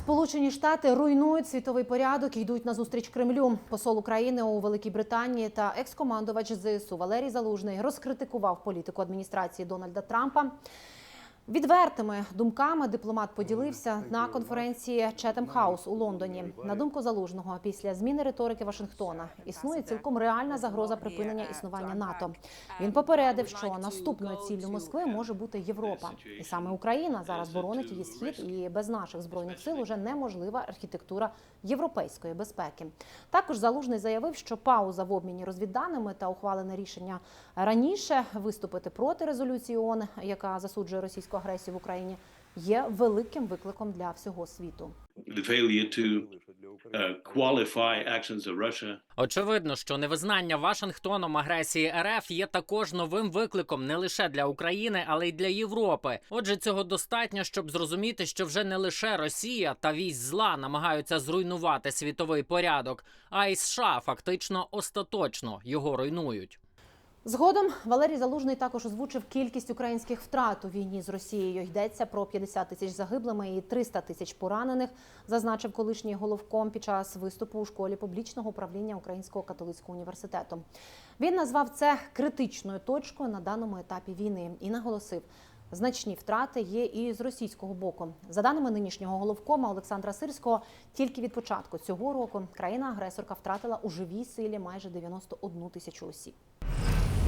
Сполучені Штати руйнують світовий порядок і йдуть на зустріч Кремлю. Посол України у Великій Британії та екс-командувач ЗСУ Валерій Залужний розкритикував політику адміністрації Дональда Трампа. Відвертими думками дипломат поділився на конференції Четем Хаус у Лондоні. На думку залужного, після зміни риторики Вашингтона існує цілком реальна загроза припинення існування НАТО. Він попередив, що наступною ціллю Москви може бути Європа, і саме Україна зараз боронить її схід, і без наших збройних сил уже неможлива архітектура європейської безпеки. Також залужний заявив, що пауза в обміні розвідданими та ухвалене рішення раніше виступити проти резолюції ООН, яка засуджує російську агресію в Україні, є великим викликом для всього світу. uh, Очевидно, що невизнання Вашингтоном агресії РФ є також новим викликом не лише для України, але й для Європи. Отже, цього достатньо, щоб зрозуміти, що вже не лише Росія та вісь зла намагаються зруйнувати світовий порядок, а й США фактично остаточно його руйнують. Згодом Валерій Залужний також озвучив кількість українських втрат у війні з Росією. Йдеться про 50 тисяч загиблими і 300 тисяч поранених, зазначив колишній головком під час виступу у школі публічного управління Українського католицького університету. Він назвав це критичною точкою на даному етапі війни і наголосив. Значні втрати є і з російського боку. За даними нинішнього головкома Олександра Сирського, тільки від початку цього року країна-агресорка втратила у живій силі майже 91 тисячу осіб.